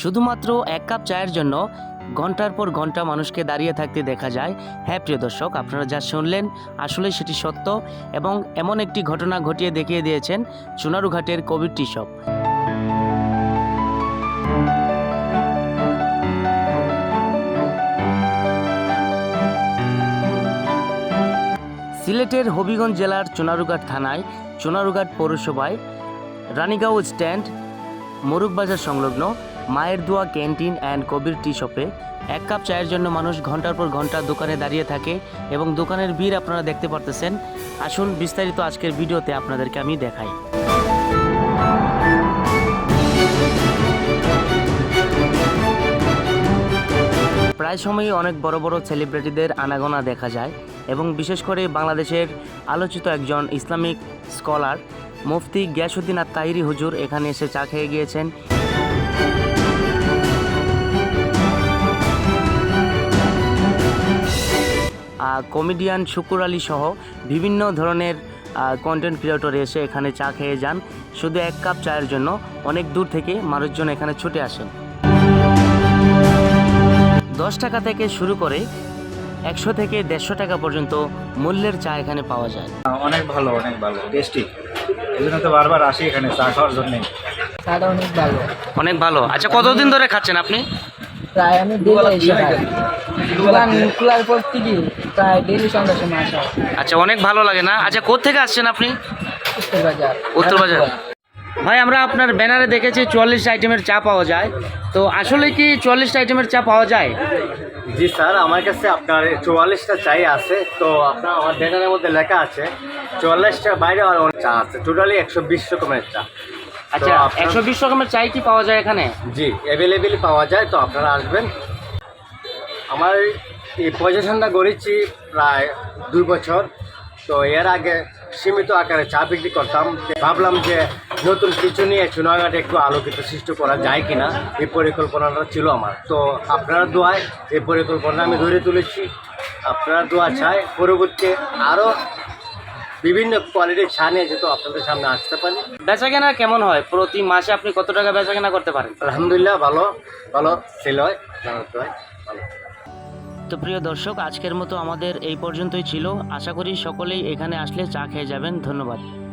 শুধুমাত্র এক কাপ চায়ের জন্য ঘণ্টার পর ঘণ্টা মানুষকে দাঁড়িয়ে থাকতে দেখা যায়। হ্যাঁ প্রিয় দর্শক, আপনারা যা শুনলেন আসলে সেটি সত্য এবং এমন একটি ঘটনা ঘটিয়ে দেখিয়ে দিয়েছেন চুনারুঘাটের কোভিড টি শপ সিলেটের হবিগঞ্জ জেলার চুনারুঘাট থানায় চুনারুঘাট পৌরসভায় রানীগাঁও স্ট্যান্ড, মোরুকবাজার সংলগ্ন মায়ের দোয়া ক্যান্টিন অ্যান্ড কবির টি শপে। এক কাপ চায়ের জন্য মানুষ ঘণ্টার পর ঘণ্টা দোকানে দাঁড়িয়ে থাকে এবং দোকানের ভিড় আপনারা দেখতে পারতেছেন। আসুন বিস্তারিত আজকের ভিডিওতে আপনাদেরকে আমি দেখাই। প্রায় সময়ই অনেক বড় বড় সেলিব্রিটিদের আনাগোনা দেখা যায় এবং বিশেষ করে বাংলাদেশের আলোচিত একজন ইসলামিক স্কলার মুফতি গ্যাসুদ্দিন আর তাহিরি হুজুর এখানে এসে চা খেয়ে গিয়েছেন। কমেডিয়ান শুকুর আলী সহ বিভিন্ন ধরনের কন্টেন্ট ক্রিয়েটর এসে এখানে চা খেয়ে যান। শুধু এক কাপ চায়ের জন্য অনেক দূর থেকে মানুষজন এখানে ছুটে আসেন। দশ টাকা থেকে শুরু করে একশো থেকে দেড়শো টাকা পর্যন্ত মূল্যের চা এখানে পাওয়া যায়। অনেক ভালো অনেক ভালো টেস্টি এই জন্য তো বারবার আসি এখানে চা খাওয়ার জন্যে চাটা অনেক ভালো। অনেক ভালো। আচ্ছা কতদিন ধরে খাচ্ছেন আপনি? প্রায় আমি দোকান খোলার পর থেকে প্রায় ডেলি সন্ধ্যার সময় আসা হয়। আচ্ছা অনেক ভালো লাগে না? আচ্ছা কোথেকে আসছেন আপনি? উত্তর বাজার উত্তরবাজার ভাই আমরা আপনার ব্যানারে দেখেছি চুয়াল্লিশ আইটেমের চা পাওয়া যায়। তো আসলে কি চুয়াল্লিশ আইটেমের চা পাওয়া যায়? জি স্যার আমার কাছে আপনার চুয়াল্লিশটা চাই আছে। তো আপনার আমার ব্যানারের মধ্যে লেখা আছে চুয়াল্লিশটা বাইরে আর অনেক চা আছে। টোটালি একশো বিশ রকমের চা। আচ্ছা একশো বিশ রকমের চাই কি পাওয়া যায় এখানে? জি অ্যাভেলেবেল পাওয়া যায় তো আপনারা আসবেন। আমার এই পজিশনটা গড়েছি প্রায় দুই বছর। তো এর আগে সীমিত আকারে চা বিক্রি করতাম। ভাবলাম যে নতুন কিছু নিয়ে চুনাঘাটে একটু আলোকিত সৃষ্টি করা যায় কিনা এই পরিকল্পনাটা ছিল আমার। তো আপনারা দোয়ায় এই পরিকল্পনা আমি ধরে তুলেছি। আপনারা দোয়া চাই পরবর্তী আরও বিভিন্ন কোয়ালিটির চা নিয়ে যেহেতু আপনাদের সামনে আসতে পারি। বেচা কেনা কেমন হয়? প্রতি মাসে আপনি কত টাকা বেচা কেনা করতে পারেন? আলহামদুলিল্লাহ ভালো। ভালো সেল হয় হয় ভালো। তো প্রিয় দর্শক, আজকের মতো আমাদের এই পর্যন্তই ছিল। আশা করি সকলেই এখানে আসলে চা খেয়ে যাবেন। ধন্যবাদ।